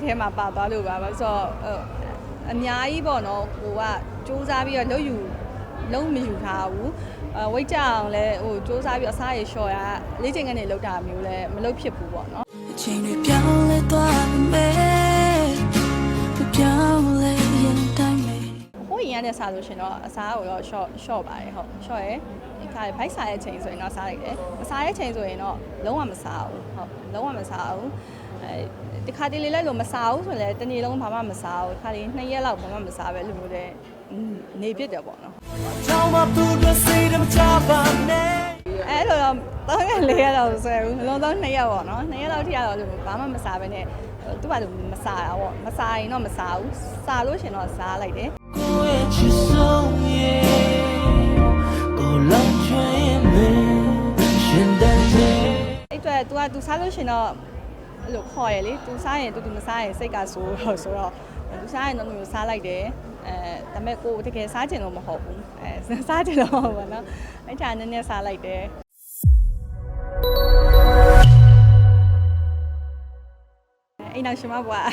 တဲ့အဲမှာပါသွားလို့ပါဘာလို့ဆိုတော့ဟိုအများကြီးပေါ့နော်ကိုကစူးစမ်းပြီးတော့လှုပ်ယူလုံးမယူထားဘူးအဝိတ်ကြအောင်လဲဟိုစူးစမ်းပြီးတော့အစားရလျှော့ရလေ့ကျင့်ခန်းတွေလုပ်တာမျိုးလဲမလုပ်ဖြစ်ဘူးပေါ့နော်အချိန်တွေပြောင်းလဲသွားပြီမဲ့မပြောင်းလဲရင်တိုင်းမဲ့ဟိုရင်ရတဲ့စားလို့ရှင်တော့အစားကိုတော့ short short ပါတယ်ဟုတ် short ရယ် ဒီခါဘိုက်စားရဲ့ချိန်ဆိုရင်တော့စားလိုက်တယ်မစားရဲ့ချိန်ဆိုရင်တော့လုံးဝမစားဘူးဟုတ်လုံးဝမစားဘူးအဲဒီခါတလေလဲလို့မစားဘူးဆိုရင်လည်းတစ်နေ့လုံးဘာမှမစားဘူးခါလေးနှစ်ရက်လောက်ဘာမှမစားပဲလို့မျိုးတဲ့နေပြစ်တယ်ပေါ့နော်ကြောင်မသူတို့စိတ်မချပါနဲ့အဲ့လိုတော့တောင်းရလေးရတော့ဆွဲဘူးအလုံးစုံ2ရက်ပေါ့နော်2ရက်လောက်ထိရတော့လို့ဘာမှမစားပဲနဲ့သူ့ဘာလို့မစားတာပေါ့မစားရင်တော့မစားဘူးစားလို့ရှင်တော့စားလိုက်တယ် အဲ့အတွက် तू က तू စားလို့ရှင်တော့အဲ့လိုခေါ်ရလေ तू စားရင် तू तू မစားရင်စိတ်ကဆိုးတော့ဆိုတော့ तू စားရင်တော့မျိုးစားလိုက်တယ်အဲဒါပေမဲ့ကိုတကယ်စားချင်လို့မဟုတ်ဘူးအဲစားချင်တော့ဘောနော်အဲ့ဒါနည်းနည်းစားလိုက်တယ်အိမ်တော်ရှင်မဘွား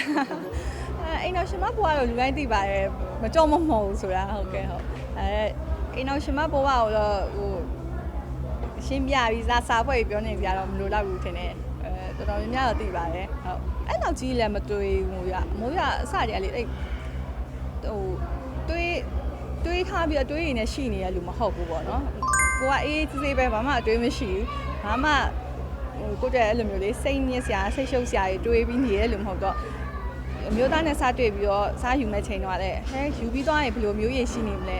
အဲအိမ်တော်ရှင်မဘွားတော့လူတိုင်းသိပါတယ်မကြောက်မမဟုတ်ဘူးဆိုတာဟုတ်ကဲ့ဟုတ်အဲအိမ်တော်ရှင်မဘွားကိုတော့ဟို ရှင်းပြပြီးစားစားဖွဲ့ပြောနေကြတော့မလို့တော့ဘူးထင်တယ်အဲတော်တော်များများတော့သိပါတယ်ဟုတ်အဲ့တော့ကြီးလည်းမတွေးဘူးရမိုးရအစတည်းကလေအဲ့ဟိုတွေးတွေးထားပြီးတော့တွေးရင်းနဲ့ရှိနေရလူမဟုတ်ဘူးပေါ့နော်ကိုကအေးစစ်စစ်ပဲဘာမှအတွေးမရှိဘူးဘာမှဟိုကိုတဲ့အဲ့လိုမျိုးလေးစိတ်ညစ်စရာစိတ်ရှုပ်စရာတွေးပြီးနေရလူမဟုတ်တော့အမျိုးသားနဲ့စားတွေ့ပြီးတော့စားယူမဲ့ချိန်တော့လည်းဟဲယူပြီးသွားရင်ဘယ်လိုမျိုးရရှိနေမလဲ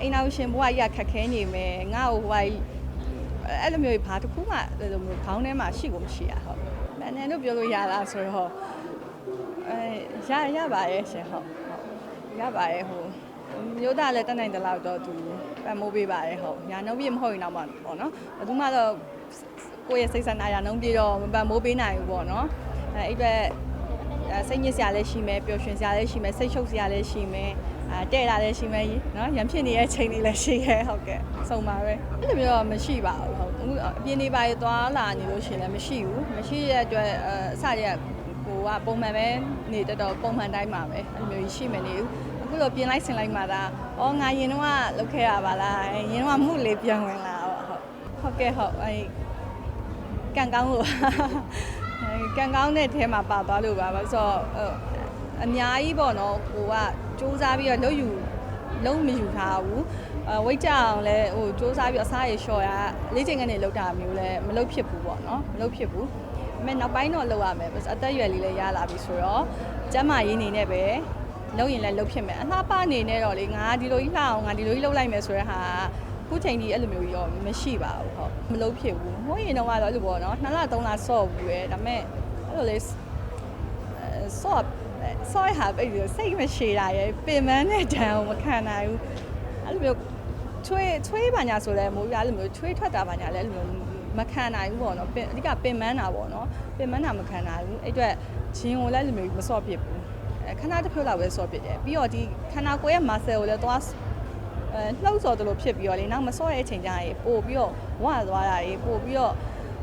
အိမ်နောက်ရှင်ဘဝကြီးကခက်ခဲနေမယ်ငါ့ကိုဟိုက အဲ့လိုမျိုးဘာတစ်ခုမှအဲ့လိုမျိုးခေါင်းထဲမှာရှိကိုမရှိရဟုတ်။နာနေလို့ပြောလို့ရလားဆိုတော့အဲရရပါရဲ့ရှင်ဟုတ်။ရပါရဲ့ဟိုမျိုးသားလည်းတက်နိုင်တဲ့လောက်တော့သူပံ့မိုးပေးပါရဲ့ဟုတ်။ညာနှုံးပြမဟုတ်ရင်တော့မှပေါ့နော်။ဘယ်သူမှတော့ကိုယ့်ရဲ့စိတ်ဆန္ဒညာနှုံးပြတော့မပံ့မိုးပေးနိုင်ဘူးပေါ့နော်။အဲအဲ့အတွက်အဲ စိတ်ညစ်စရာလည်းရှိမယ်ပျော်ရွှင်စရာလည်းရှိမယ်စိတ်ရှုပ်စရာလည်းရှိမယ်အဲတဲ့တာလည်းရှိမယ်နော်ရံဖြစ်နေတဲ့ချိန်တွေလည်းရှိရဲဟုတ်ကဲ့စုံပါပဲအဲ့လိုမျိုးတော့မရှိပါဘူးဟုတ်အခုအပြင်နေပါရသွားလာနေလို့ရှိရင်လည်းမရှိဘူးမရှိတဲ့အတွက်အဲအစရကကိုကပုံမှန်ပဲနေတတ်တော့ပုံမှန်တိုင်းမှာပဲအဲ့လိုမျိုးရှိမနေဘူးအခုတော့ပြင်လိုက်ဆင်လိုက်မှသာအော်ငါရင်တော့လုတ်ခဲ့ရပါလားရင်တော့မှုလေးပြန်ဝင်လာတော့ဟုတ်ဟုတ်ကဲ့ဟုတ်အဲကံကောင်းလို့အဲ ကံကောင်းတဲ့အဲမှာပါသွားလို့ပါဘာလို့ဆိုတော့ဟိုအများကြီးပေါ့နော်ကိုကစူးစမ်းပြီးတော့လှုပ်ယူလုံးမယူထားဘူးအဝိတ်ကြအောင်လဲဟိုစူးစမ်းပြီးအစားရလျှော့ရလေ့ကျင့်ခန်းတွေလုပ်တာမျိုးလဲမလုပ်ဖြစ်ဘူးပေါ့နော်မလုပ်ဖြစ်ဘူးအမေနောက်ပိုင်းတော့လုပ်ရမယ်အသက်အရွယ်လေးလည်းရလာပြီဆိုတော့ကျမ်းမာရေးနေနဲ့ပဲလုပ်ရင်လည်းလုပ်ဖြစ်မယ်အလှပအနေနဲ့တော့လေငါဒီလိုကြီးလှအောင်ငါဒီလိုကြီးလုပ်လိုက်မယ်ဆိုတဲ့ဟာ ခုချိန်ကြီးအဲ့လိုမျိုးရောမရှိပါဘူးဟုတ်မလုပ်ဖြစ်ဘူးဟိုရင်တော့ကတော့အဲ့လိုပေါ့နော်နှစ်လသုံးလဆော့ဘူးရယ်ဒါပေမဲ့အဲ့လိုလေဆော့ဆော့ဟာအဲ့ဒီစိတ်မရှိတာရယ်ပင်မနဲ့တန်ကိုမခံနိုင်ဘူးအဲ့လိုမျိုးချွေးချွေးပါညာဆိုလဲမိုးရအဲ့လိုမျိုးချွေးထွက်တာပါညာလဲအဲ့လိုမျိုးမခံနိုင်ဘူးပေါ့နော်ပင်အဓိကပင်မန်းတာပေါ့နော်ပင်မန်းတာမခံနိုင်ဘူးအဲ့အတွက်ဂျင်းကိုလည်းအဲ့လိုမျိုးမဆော့ဖြစ်ဘူးအဲခဏတစ်ဖြုတ်လောက်ပဲဆော့ဖြစ်တယ်ပြီးတော့ဒီခန္ဓာကိုယ်ရဲ့ muscle ကိုလည်းသွားအဲ လှုပ်ဆော်တယ်လို့ဖြစ်ပြီးတော့လေနောက်မဆော့တဲ့အချိန်ကျရင်ပို့ပြီးတော့ဝါသွားတာတွေပို့ပြီးတော့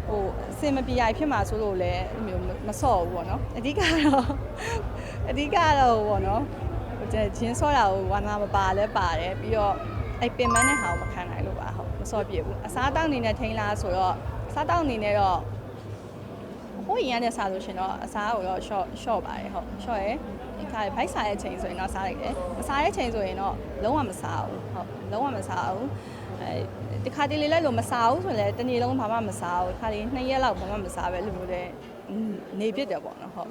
ဟိုအစင်မပြေရဖြစ်မှာဆိုလို့လည်းအဲ့လိုမျိုးမဆော့ဘူးပေါ့နော်အဓိကတော့အဓိကတော့ပေါ့နော်ဟိုဂျင်းဆော့တာကိုဝါနာမပါလဲပါတယ်ပြီးတော့အဲ့ပင်မနဲ့ဟာကိုမခံနိုင်လို့ပါဟုတ်မဆော့ပြဘူးအစားတောက်အနေနဲ့ထိန်းလားဆိုတော့အစားတောက်အနေနဲ့တော့ဟို ရင်ရတဲ့စားလို့ရှင်တော့အစားကိုတော့ short short ပါတယ်ဟုတ် short ရယ်ဒီခါဘိုက်စားရဲ့ချိန်ဆိုရင်တော့စားလိုက်တယ်မစားရဲ့ချိန်ဆိုရင်တော့လုံးဝမစားဘူးဟုတ်လုံးဝမစားဘူးအဲဒီခါတလေလဲလို့မစားဘူးဆိုရင်လည်းတစ်နေ့လုံးဘာမှမစားဘူးခါလေးနှစ်ရက်လောက်ဘာမှမစားပဲလို့မျိုးတဲ့နေပြစ်တယ်ပေါ့နော်ဟုတ်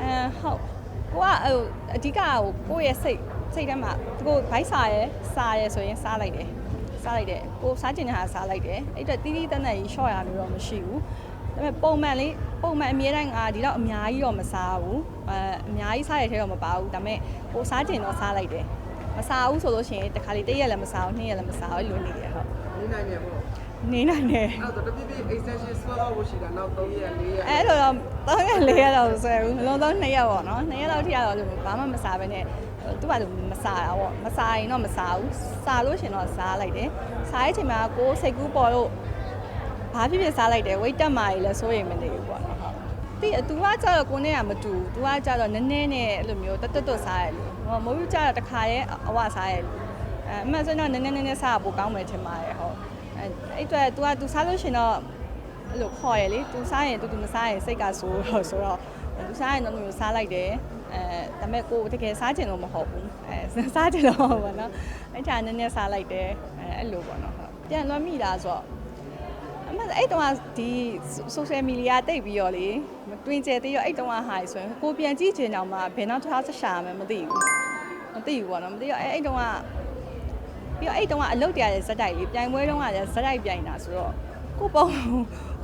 အဲဟုတ်ကိုကဟိုအဓိကဟိုကိုယ့်ရဲ့စိတ်စိတ်ထဲမှာကိုဘိုက်စားရဲ့စားရဲ့ဆိုရင်စားလိုက်တယ် စားလိုက်တယ်ကိုစားကျင်တဲ့ဟာစားလိုက်တယ်အဲ့တော့တီးတီးတန်းတန်းကြီး short ရမျိုးတော့မရှိဘူးဒါပေမဲ့ပုံမှန်လေးပုံမှန်အမြဲတမ်းငါဒီတော့အများကြီးတော့မစားဘူးအဲအများကြီးစားရတဲ့ထဲတော့မပါဘူးဒါပေမဲ့ကိုစားကျင်တော့စားလိုက်တယ်မစားဘူးဆိုလို့ရှိရင်တစ်ခါလေးတစ်ရက်လည်းမစားဘူးနှစ်ရက်လည်းမစားဘူးလို့နေရဟုတ်နေနိုင်တယ်ပေါ့နေနိုင်တယ်အဲ့တော့တပြည့်ပြည့် extension swell out ရှိတာနောက်3ရက်4ရက်အဲ့လိုတော့3ရက်4ရက်တော့ဆွဲဘူးလုံးလုံး2ရက်ပေါ့နော်2ရက်လောက်ထိရတော့ဘာမှမစားဘဲနဲ့ သူ့ဘာလို့မစားတာပေါ့မစားရင်တော့မစားဘူးစားလို့ရှင်တော့စားလိုက်တယ်စားရဲ့ချိန်မှာကိုယ်စိတ်ကူးပေါ်လို့ဘာဖြစ်ဖြစ်စားလိုက်တယ်ဝိတ်တက်မာကြီးလဲစိုးရိမ်မနေဘူးပေါ့နော်ဟုတ် တိအ तू ကကြတော့ကိုနဲ့ကမတူ तू ကကြတော့နည်းနည်းနဲ့အဲ့လိုမျိုးတက်တက်တွတ်စားရလို့ဟောမိုးယူကြတော့တစ်ခါရဲအဝစားရလို့အဲအမှန်ဆိုတော့နည်းနည်းနည်းနည်းစားဖို့ကောင်းမယ်ထင်ပါတယ်ဟုတ်အဲအဲ့အတွက် तू က तू စားလို့ရှင်တော့အဲ့လိုခေါ်ရလေ तू စားရင် तू तू မစားရင်စိတ်ကဆိုးတော့ဆိုတော့ तू စားရင်တော့မျိုးစားလိုက်တယ် အဲဒါပေမဲ့ကိုတကယ်စားချင်လို့မဟုတ်ဘူးအဲစားချင်တော့ဘောနော်အဲ့ဒါနည်းနည်းစားလိုက်တယ်အဲအဲ့လိုပေါ့နော်ဟုတ်ပြန်လွှမ်းမိတာဆိုတော့အမအဲ့တုန်းကဒီ social media တိတ်ပြီးတော့လေမတွင်ကျဲသေးတော့အဲ့တုန်းကဟာဆိုရင်ကိုပြန်ကြည့်ချင်အောင်မှဘယ်နောက်တစ်ခါဆက်ရှာမှမသိဘူးမသိဘူးပေါ့နော်မသိတော့အဲ့အဲ့တုန်းကပြီးတော့အဲ့တုန်းကအလုပ်တရားရဲ့ဇက်တိုက်လေးပြိုင်ပွဲတုန်းကလည်းဇက်တိုက်ပြိုင်တာဆိုတော့ကိုပုံ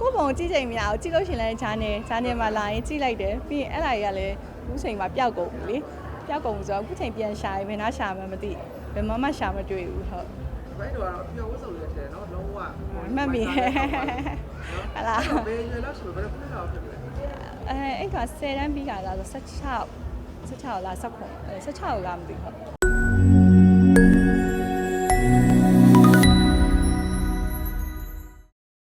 ကိုပုံကြည့်ချိန်မရအောင်ကြည့်လို့ရှရင်လည်းဂျာနယ်ဂျာနယ်မှာလာရင်ကြည့်လိုက်တယ်ပြီးရင်အဲ့လာကြီးကလည်းအ ခုချိန်မှာပျောက်ကုန်ပြီလေပျောက်ကုန်ပြီဆိုတော့အခုချိန်ပြန်ရှာရင်ဘယ်နှရှာမှမသိဘယ်မှမရှာမတွေ့ဘူးဟုတ်ဘယ်တော့အပြောဝတ်စုံရတဲ့နော်လုံးဝမှတ်မိဟလာဘယ်ရွယ်လောက်ဆိုဘယ်ခုလောက်ဖြစ်လဲအဲအဲ့က10တန်းပြီးတာလားဆို16 16လား16အဲ16လားမသိဘူးဟုတ်